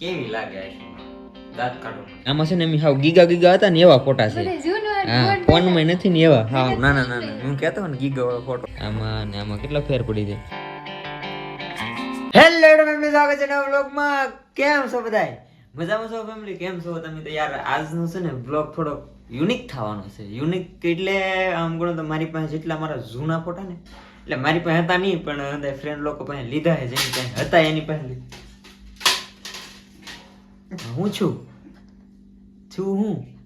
કેવી લાગે દાંત કાઢો આમાં છે ને એમ હાવ ગીગા ગીગા હતા ને એવા ફોટા છે. હા ફોનમાં નથી ને એવા. હા. ના ના ના ના. હું કહેતો ને ગીગા વાળો ફોટો. આમાં ને આમાં કેટલા ફેર પડી જાય હેલો ફેમિલી સ્વાગત છે નવા વ્લોગમાં કેમ છો બધાય? મજામાં છો ફેમિલી કેમ છો? તમે તો યાર આજનો છે ને વ્લોગ થોડો યુનિક થવાનો છે. યુનિક એટલે આમ ગણો તો મારી પાસે જેટલા મારા જૂના ફોટા ને એટલે મારી પાસે હતા નહીં પણ ફ્રેન્ડ લોકો પાસે લીધા છે જેની પાસે હતા એની પાસે લીધા. હું છું? છું હું?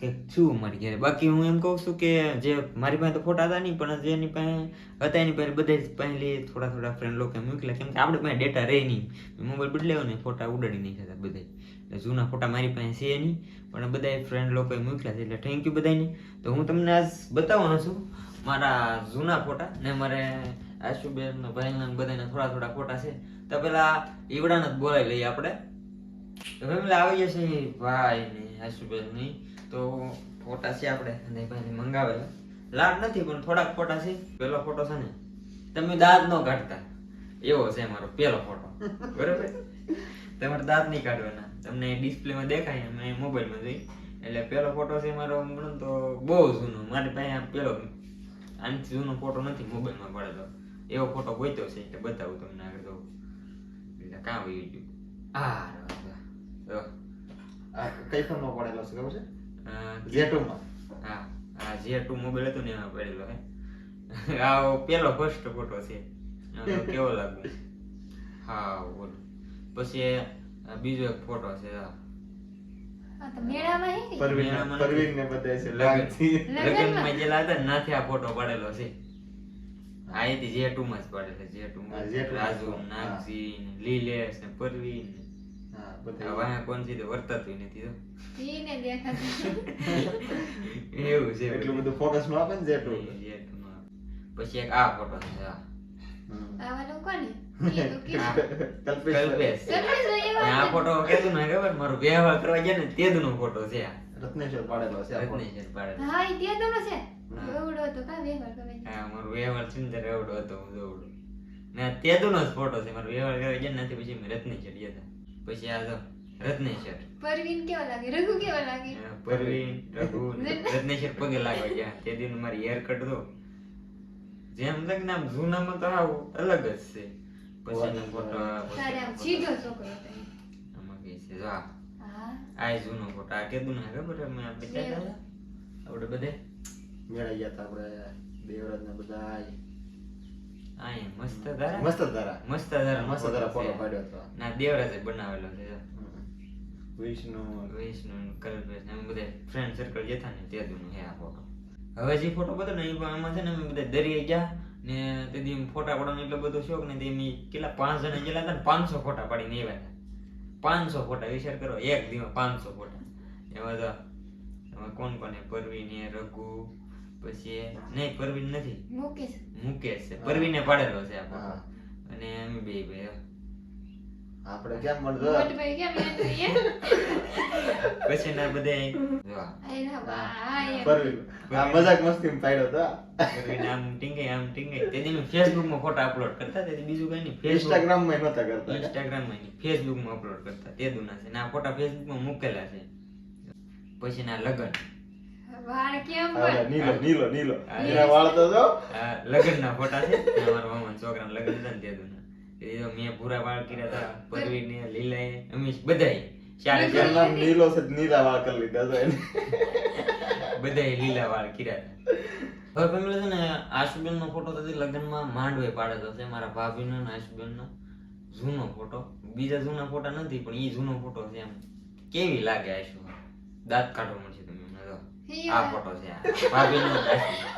કે છું મારી ઘરે. બાકી હું એમ કહું છું કે જે મારી પાસે તો ફોટા હતા નહીં, પણ જેની પાસે હતા, એની પાસે બધે પહેલી થોડા થોડા ફ્રેન્ડ લોકો મૂકેલા કેમ કે આપણે પાસે ડેટા રહે નહીં. મોબાઈલ બદલ્યો ને, ફોટા ઉડાડી નહીં થતા બધે એટલે જૂના ફોટા મારી પાસે છે નહીં, પણ બધા ફ્રેન્ડ લોકોએ મૂકેલા છે. એટલે થેન્ક યુ બધાને તો હું તમને આજ બતાવવાનો છું મારા જૂના ફોટા ને મારે આશુબેન, ભાઈના બધાના થોડા થોડા ફોટા છે. તો પેલા ઈવડાને જ બોલાવી લઈએ આપણે. તો લાવી જશે ભાઈ ને હસુબેનની. તો ફોટા છે આપણે અને ભાઈ મંગાવેલા. લાડ નથી, પણ થોડાક ફોટા છે. પેલો ફોટો છે ને, તમે દાંત નો કાઢતા. એવો છે મારો પેલો ફોટો. બરાબર? તમારે દાંત નહીં કાઢવાના. તમને ડિસ્પ્લેમાં દેખાય મેં મોબાઈલમાં જોઈ. એટલે પેલો ફોટો છે મારો તો બહુ જૂનો. મારી પાસે પેલો આનાથી જૂનો ફોટો નથી મોબાઈલમાં પડેલો. એવો ફોટો ગોઈતો છે, એટલે બતાવું તમને આગળ તો. એટલે કાં વયું ગયું આ. આ કઈ ફોનમાં પડેલો છે ખબર છે આ Z2 માં. હા આ જે ટુ મોબાઈલ હતો ને એમાં પડેલો હે આ પેલો ફર્સ્ટ ફોટો છે કેવો લાગુ હા બોલ પછી બીજો એક ફોટો છે આ. આ મેળામાં પરવીન પરવીન ને બધા છે લગન જે લાતા ને નાથી આ ફોટો પડેલો છે આ એથી જે ટુ માં જ પડેલો જે ટુ હા, J2 માં. રાજુ નાગજી લીલેશ ને પરવીન હા બધા કોણ છે તે વર્તાતું નથી તો દેખાતું. એવું છે. એટલું બધું ફોકસ નો આપે ને Z2. J2 માં. પછી એક આ ફોટો છે આ. આવાનું કોને? એ કલ્પેશ. ફોટો કેતું ને ખબર મારો વ્યવહાર કરવા ગયા ને તે નો ફોટો છે આ. રત્નેશ્વર પાડેલો છે રત્નેશ્વર પાડેલો. હા ઈ તે તો છે. એવડો તો કા વ્યવહાર કરે છે. હા મારો વ્યવહાર સુંદર એવડો હતો હું દોડું ને આ તે નો જ ફોટો છે મારો વ્યવહાર કરવા ગયા નથી પછી મેં રત્નેશ્વર ગયા હતા. પછી આ જો રત્નેશ્વર. પરવીન કેવા લાગે? રઘુ કેવા લાગે? પરવીન રઘુ રત્નેશ્વર પગે લાગે ગયા. તે દિન મારી હેર કટ દો જેમ લગ્ન આમ જૂનામાં તો આવું અલગ જ છે. પછી એનો ફોટો સીધો છોકરો આમાં કે છે જો આ. હા. આ એ જૂનો ફોટો આ કેદું ના ખબર અમે આપણે આપણે બધે? મેળા ગયા તા આપણે દેવરાજ ના બધા મસ્ત ધારા. મસ્ત ધારા. મસ્ત ધારા મસ્ત ધારા ફોટો પાડ્યો હતો. ના દેવરાજે બનાવેલો છે વિષ્ણુ. વિષ્ણુ ને કલ્પેશ ને બધા ફ્રેન્ડ સર્કલ જતા ને તે દુનો હે આ ફોટો. હવે જે ફોટો બધો ને એ છે ને અમે બધા દરિયે ગયા ને તે દી ફોટા પાડવાનો એટલો બધો શોખ ને તે કેટલા પાંચ જણા ગયેલા હતા ને પાંચસો ફોટા પાડીને આવ્યા હતા. પાંચસો ફોટા વિચાર કરો એક દીમાં પાંચસો ફોટા. એમાં તો કોણ કોને પરવી ને રઘુ પછી નહીં પરવીન નથી. મુકેશ. મુકેશ છે. પરવીને પાડેલો છે આ અને અમે બે ભાઈ આપણે કેમ મળતો? ભાઈ કેમ એ? પછી ના બધે આ. પરવીન. મજાક મસ્તી પાડ્યો હતો પરવીન આમ ટીંગે આમ ટીંગાઈ તેથી મેં ફેસબુકમાં ફોટા અપલોડ કરતા તેથી બીજું કઈ નહીં ફેસબુક ઇન્સ્ટાગ્રામમાં નતા કરતા. ઇન્સ્ટાગ્રામમાં નહીં ફેસબુકમાં અપલોડ કરતા તે દુના છે. ને આ ફોટા ફેસબુકમાં મૂકેલા છે. પછી ના લગન. વાળ કેમ નીલો નીલો નીલો. એના વાળ તો જો આ ફોટા છે. ને અમારા મામાના છોકરાના લગન હતા ને તે. તો મેં પૂરા વાળ કર્યા હતા પરવીને લીલાએ અમીશ બધાય ચારે ચાર. નામ નીલો છે નીલા વાળ કરી લીધા તો એને. બધાય લીલા વાળ કર્યા હતા. હવે family છે ને આશુબેન નો ફોટો તો લગ્નમાં માંડવે પાડેલો છે. મારા ભાભીનો ને આશુબેનનો. જૂનો ફોટો. બીજા જૂના ફોટા નથી પણ એ જૂનો ફોટો છે એમ. કેવી લાગે આશુ દાંત કાઢો મળશે. આ ફોટો છે આ. ભાભીનો ને આશુબેન.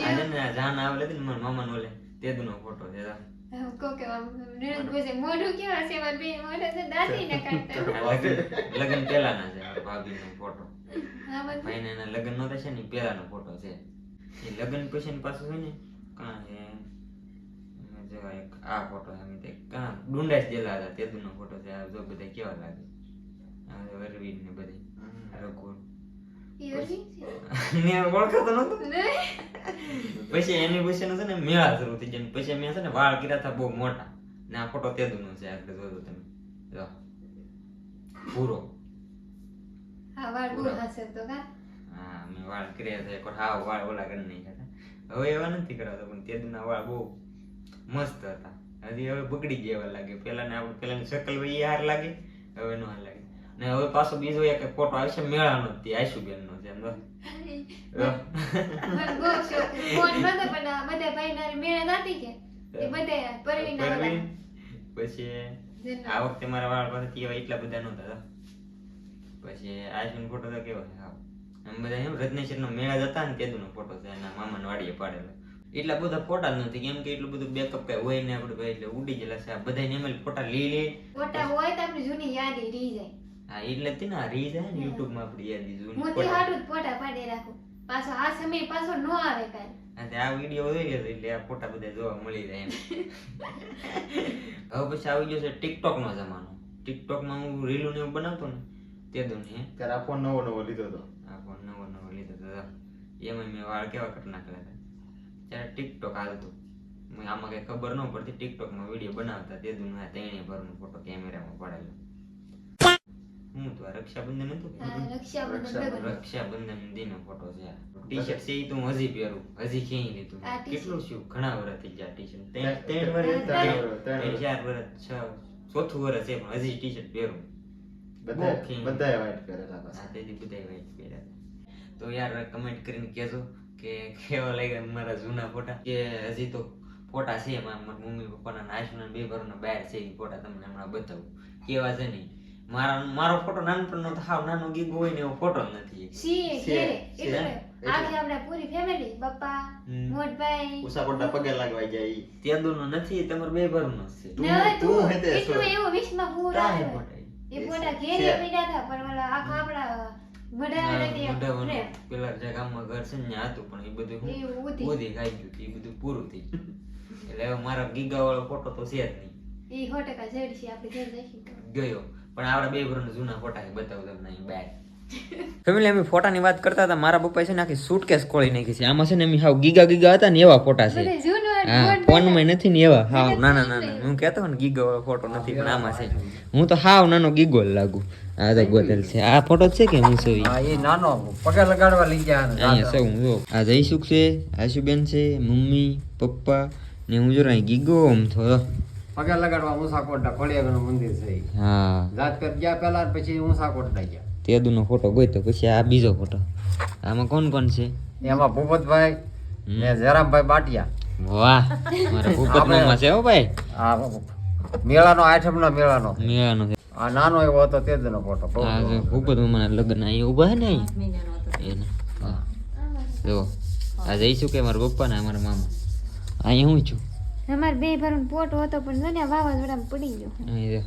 આ છે ને જાન આવેલી ને મારા મામાનો ઓલે તેદુનો ફોટો છે જો. કે આમ મોઢું કેવા છે? મારા બે મોઢા છે દાંતી ના કાઢતા છે ભાભીનો ફોટો હા લગ્ન નહોતા છે ને પહેલાનો ફોટો છે. એ લગ્ન પછી ની પાછું છે ને કા છે એમાં એક આ ફોટો છે તે કાં ડુંડાસ જેલા હતા તે દુનો ફોટો છે આ જો બધા કેવા લાગે. આ ને બધી રઘુ ને ઓળખાતો નહીં. પછી એની પછી છે ને મેળા શરૂ થઈ ગયા ને પછી મેં છે ને વાળ કર્યા હતા બહુ મોટા. ને આ ફોટો તે દુનો છે આગળ જોજો તમે. જો. પૂરો હા વાળ બહુ હશે તો કા? હા મેં વાળ કર્યા છે એકવાર હાવ વાળ ઓલા કરી નાખ્યા હતા. હવે એવા નથી કરાવતા પણ તેદુ ના વાળ બહુ મસ્ત હતા. હજી હવે બગડી ગયા એવા પેલા ને આપણે પેલાની શકલ હોય એ હાર લાગે હવે નો હાર લાગે. ને હવે પાછો બીજો એક ફોટો આવશે મેળાનો તે આશુબેન નો? મેળા નથી કે એ બધા પરવીના પરવીન, બધા પછી આ વખતે મારા વાળ પાસે એટલા બધા નહોતા પછી આશુનો ફોટો તો કેવો આમ બધા એમ રત્નેશ્વરનો મેળા જતા ને તેદુનો ફોટો છે એના મામાના વાડીએ પાડેલો. એટલા બધા ફોટા જ નથી કેમ કે એટલું બધું બેકઅપ કઈ હોય ને આપડે ભાઈ એટલે ઉડી ગયેલા છે. બધા એમ ફોટા લઈ લે ફોટા હોય તો આપણી જૂની યાદ રહી જાય. હા એટલે તે ના રીલ ને YouTube માં આપણી યાદી જૂની હું તે ફોટા. ફોટા પાડી રાખું. પાછો આ સમય પાછો ન આવે કાંઈ. અને આ વીડિયો જોઈ લેતો એટલે આ ફોટા બધા જોવા મળી જાય એમ. હવે પછી આવી ગયો છે ટિકટોક નો જમાનો. ટિકટોકમાં હું રીલું ને એવું બનાવતો ને તે દો ને ત્યારે આ ફોન નવો નવો લીધો હતો આ ફોન નવો નવો લીધો તો જો. એમાં મેં વાળ કેવા કરી નાખેલા હતા. ત્યારે ટિકટોક હાલતું આમાં કઈ ખબર ન પડતી ટિકટોકમાં વીડિયો બનાવતા તે દુનિયા તેણે ભરનો ફોટો કેમેરામાં પાડેલો. હું તો રક્ષાબંધન હતું રક્ષાબંધન રક્ષાબંધન. દિનો ફોટો છે ટી શર્ટ છે તો હું હજી પહેરું. હજી ક્યાંય લીધું કેટલું શું ઘણા વર્ષ થઈ ગયા ટી શર્ટ ત્રણ વર્ષ ત્રણ. ચાર વર્ષ છ ચોથું વર્ષ છે પણ હજી ટી શર્ટ પહેરું. બધાએ white પહેરેલા પાછા. તેથી white પહેર્યા તો યાર કમેન્ટ કરીને કહેજો કે કેવા લાગ્યા મારા જૂના ફોટા? કે હજી તો ફોટા છે એમાં. મારા મમ્મી પપ્પાના નાશના બે ભરોના બહાર છે એ ફોટા તમને હમણાં બતાવું. કેવા છે નહીં મારા મારો ફોટો નાનપણનો તો હાવ નાનો ગીગો હોય ને એવો ફોટો નથી સી ઘેરે? એટલે? આખી આપણે પૂરી ફેમિલી હમ. મોટભાઈ. ઉષાકોટના પગે લાગવા જાય. તેંદુનો નથી તમાર બે ભરનો છે. તું- તું તું હે તે એટલું એવો વિશમાં પૂરો. એ ફોટા ઘેરે પીડા હતા પણ ઓલા આખા. પેલા જે ગામમાં ઘર છે ને હતું પણ એ બધું ઉધી. ખાઈ ગયું. એ બધું પૂરું થઈ ગયું. એટલે મારા ગીગા વાળો ફોટો તો છે જ નહીં. એ સો ટકા જડ છે આપણે ઘેર જઈશું ગયો. પણ આપણા બે ભરણ જૂના ફોટા બતાવું તમને અહીં બાર ફેમિલી અમે ફોટાની વાત કરતા હતા. મારા પપ્પાએ છે ને આખી સુટકેસ ખોલી નાખી છે. આમાં છે ને એમ હાવ ગીગા ગીગા હતા ને એવા ફોટા છે. હા ફોનમાં નથી ને એવા. હાવ નાના નાના હું કહેતો ને ગીગો ફોટો નથી પણ આમાં છે. હું તો હાવ નાનો ગીગો લાગુ. આ તો ગોતેલ છે. આ ફોટો છે કે હું સૌ હા એ નાનો પગે લગાડવા લઈ ગયા અહીંયા સૌ હું જો. આ જયસુખ છે આશુબેન છે મમ્મી પપ્પા ને હું જો અહીં ગીગો આમ થયો. પગે લગાડવા ઊંસાકોટના ફળિયાનું મંદિર છે. હા. જાત પર ગયા પહેલા ને પછી ઊંસાકોટના ગયા. તેદુનો ફોટો ગોઈતો પછી આ બીજો ફોટો. આમાં કોણ કોણ છે? એમાં ભૂપતભાઈ ને જયરામભાઈ બાટિયા. વાહ મારા ભૂપત મામા છે હો ભાઈ. આ મેળાનો આઠમનો મેળાનો. મેળાનો છે. આ નાનો એવો હતો તે જ ફોટો ભૂપત મામાના લગ્ન અહીં ઊભા છે ને અહીં? એને. હા. જો આ જઈશું કે મારા પપ્પા ને મારા મામા? અહીં હું છું. અમારે બે ભરનો પોટો હતો પણ જો ને આ વાવાઝોડામાં પડી ગયો. અહીં જો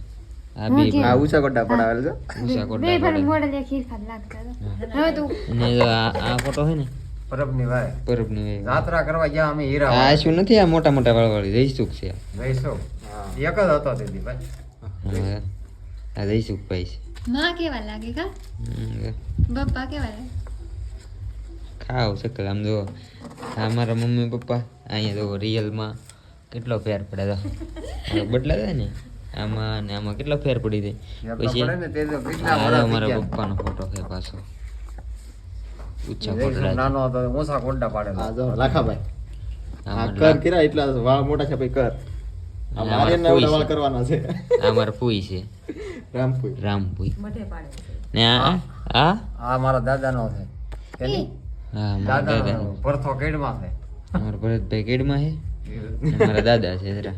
આ હું બે કેમ? આ ઉષાકોટના પડાવેલ છે? ઊંચા બે કોટડા ભરણ પડે. મોડલ એક હીરખા જ લાગતા હતા. હવે તો અને જો આ આ ફોટો છે ને? પરબની ભાઈ પરબની વેય. જાત્રા કરવા ગયા અમે હીરા આ શું નથી આ મોટા મોટા વાળવાળી જઈશું છે. જઈશું એક જ હતો દીદી ભાઈ. હા. આ જઈશું ભાઈ છે. માં કેવા લાગે કા? હમ, જો. બપ્પા કેવા લાગે? ખાવ શકલ. આમ જો આ મારા મમ્મી પપ્પા અહીંયા જો રિયલમાં કેટલો ફેર પડે તો? બદલા થાય ને? આમાં ને આમાં કેટલો ફેર પડી જાય? પછી પડે ને તે તો કેટલા આ વર્ષ મારા થઈ ગયા. પપ્પાનો ફોટો છે પાછો. ઊંચા જઈશું નાનો હતો ઊંસાકોટના આ જો લાખાભાઈ. આ આ કર કર્યા એટલા વાળ મોટા છે ભાઈ કર. અમારા વાળ છે. કરવાના છે. આ મારા ફૂઈ છે. રામપુઈ. રામપુઈ. ને આ આ? આ મારા દાદાનો છે. એની? હા મારા દાદાનો દાદા ભરથો કેડમાં છે. ભરતભાઈ કેડમાં છે. મારા દાદા છે જરા.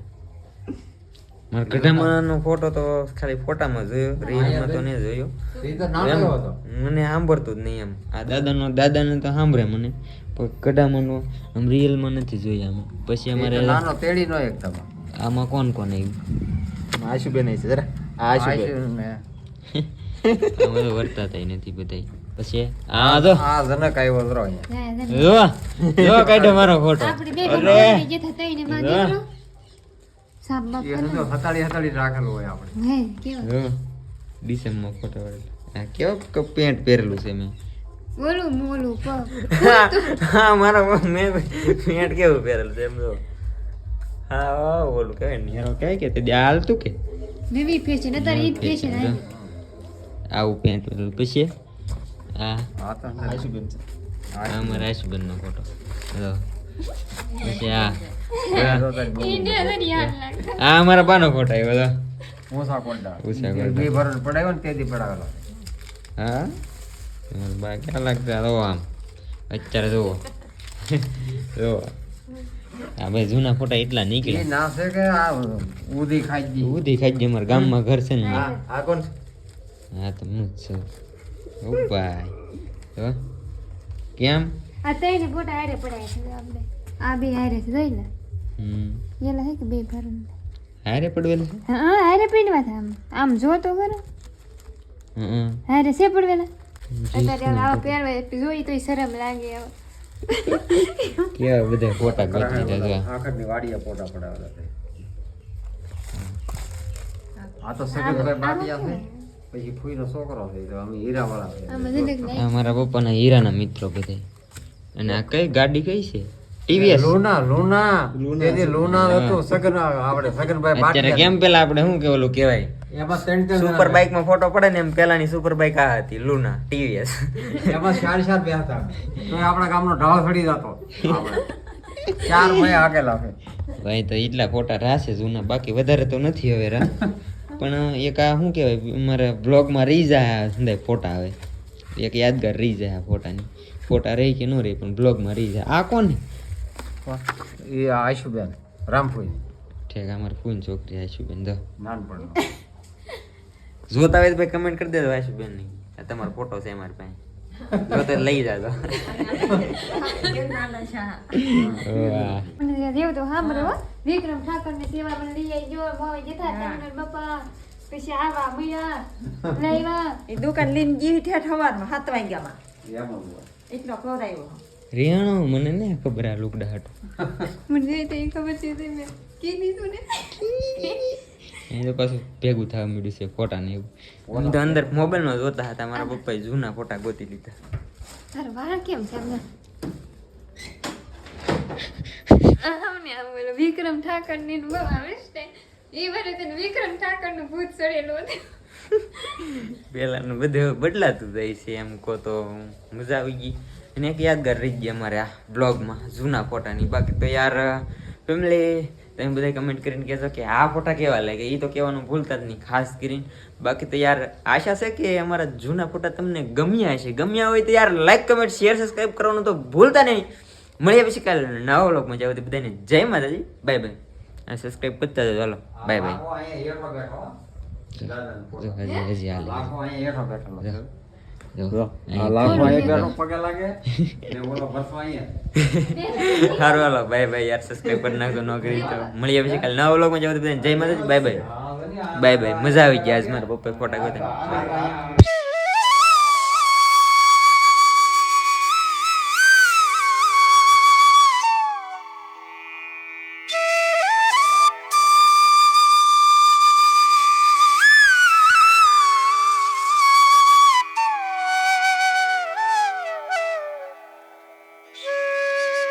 મારા ગઢામાંનો ફોટો તો ખાલી ફોટામાં જોયો રીલમાં તો નહીં જોયો. નાનો મને સાંભળતું જ નહીં એમ. આ દાદાનો દાદાને તો સાંભળે મને પણ ગઢામાંનો આમ રિયલમાં નથી જોયા અમે. પછી અમારે અમારે તેડી નો એક તમે આમાં કોણ કોણ આવ્યું? આશુબેન છે જરા. આશુબેન. અમે વર્તાતા નથી બધાય. પછી? આ તો આ જનક આવ્યો અહીંયા. જો જો કાઢ્યો મારો ફોટો. આપડી બે જે થતા એને માં દેખો. હતાળી હતાળી રાખેલું હોય આપણે. હે કેવા? જો ડિસેમ્બરમાં ફોટો પાડેલો આ કેવો પેન્ટ પહેરેલું છે મેં. બોલું મોલું પગ હા મારા મેં પેન્ટ કેવું પહેરેલું છે એમ જો. હા હા, ઓલું કહેવાય ને કહેવાય કે તે દે હાલતું કે? નવી ફેશન અત્યારે ઈ જ ફેશન આવી. આવું પેન્ટ બધું પછી? આ હા તો આશુબેન છે ફોટો. જો પછી આ. આ અમારા બાનો ફોટો આવ્યો હતો ઊંચા કોડા ઊંચા બે ભરણ પડાવ્યો ને તેથી પડાવેલો. હા? બા ક્યાં લાગતા? આમ. અત્યારે જુઓ જુઓ આ ભાઈ જૂના ફોટા એટલા એ નીકળ્યા ના છે કે આ ઉધી ખાઈ ગઈ. ઉધી ખાઈ અમારા ગામમાં ઘર છે ને. આ આ કોણ હા તો હું જ છું. ઓ ભાઈ. તો કેમ? આ ત્રણ ફોટા આરે પડાય છે આપણે. આ બે આરે છે જોઈ લે. હમ. એલા હે કે બે ભરણ હારે પડવેલું છે? હા હારે પીડવા થા આમ. આમ જો તો ખરો. હમ. હારે છે પડવેલા? અત્યારે આવા પહેરવા જોઈ તોય શરમ લાગે હવે. કેવા બધા ફોટા ગોતી દીધા આખરની વાડીએ ફોટા પડાવેલા છે. આ તો સગનભાઈ બાટિયા છે પછી ફૂઈનો છોકરો છે તો અમે હીરાવાળા છે. આમાં જનક નહીં આ મારા પપ્પાના હીરાના મિત્રો બધા. અને આ કઈ ગાડી કઈ છે? ટીવીએસ? લુના લુના. તેથી લુના હતું સગન આપણે સગનભાઈ અત્યારે કેમ પેલા આપણે શું કે ઓલું કહેવાય? એમાં ત્રણ ત્રણ સુપર બાઇકમાં ફોટો પડે ને એમ પેલાની સુપર બાઇક આ હતી લુના ટીવીએસ. એમાં ચાર ચાર બે હતા. તો આપણા ગામનો ઢાળ સડી જતો. ચાર ભાઈ આગેલા છે. ભાઈ તો એટલા ફોટા રાશે જૂના બાકી વધારે તો નથી હવે રા. પણ એક આ શું કહેવાય અમારા બ્લોગમાં રહી જાય આ સંદાય ફોટા આવે એક યાદગાર રહી જાય આ ફોટાની. ફોટા રહી કે ન રહી પણ બ્લોગમાં રહી જાય. આ કોણ એ આશુબેન રામપુરી. ઠેક અમારી ફૂન છોકરી આશુબેન દો. નાનપણ જોતા હોય તો ભાઈ કમેન્ટ કરી દેજો આશુબેનની આ તમારો ફોટો છે અમારી પાસે. હોય તો લઈ જાજો. મને રેવ તો સાંભળો. વિક્રમ ઠાકોર ને સેવા મને લઈ આવી જો મોય જતા તમને બાપા પછી આવા મૈયા લાવ્યા એ દુકાન લઈને ગઈ ઠેઠ સવારમાં સાત વાગ્યામાં જ. એટલો ખવડાવ્યો રિયાણો મને ને ખબર આ લુકડા હાટું મને તો એ ખબર છે તે મેં કીધી તું ને એ તો પાછું ભેગું થવા મળ્યું છે ફોટા ને એવું. આમ તો અંદર મોબાઈલમાં જોતા હતા મારા પપ્પાએ જૂના ફોટા ગોતી લીધા. તાર વાળ કેમ છે એમને આમને આમ બોલો વિક્રમ ઠાકરની બહુ આવે છે એ વરે તને વિક્રમ ઠાકરનું ભૂત ચડેલું હતું. પહેલાંનું બધું બદલાતું જાય છે એમ કહો તો. મજા આવી ગઈ. અને એક યાદગાર રહી ગઈ અમારે આ બ્લોગમાં જૂના ફોટાની. બાકી તો યાર ફેમિલી તમે બધા કમેન્ટ કરીને કહેશો કે આ ફોટા કેવા લાગે એ તો કહેવાનું ભૂલતા જ નહીં ખાસ કરીને. બાકી તો યાર આશા છે કે અમારા જૂના ફોટા તમને ગમ્યા હશે. ગમ્યા હોય તો યાર લાઈક કમેન્ટ શેર સબસ્ક્રાઈબ કરવાનું તો ભૂલતા નહીં. મળ્યા પછી કાલે નવા વ્લોગમાં. જાવ તો બધાને જય માતાજી બાય બાય અને સબસ્ક્રાઈબ કરતા જાઓ ચાલો બાય બાય હજી હાલે. સારું હાલો. બાય બાય યાર. સબસ્ક્રાઈબ કરી નાખજો. ન કરી તો મળીએ પછી કાલે નવા વ્લોગમાં જાવ બધાને જય Mataji. Bye bye. Bye bye. મજા આવી ગયા આજ મારા પપ્પા ફોટા ગોતા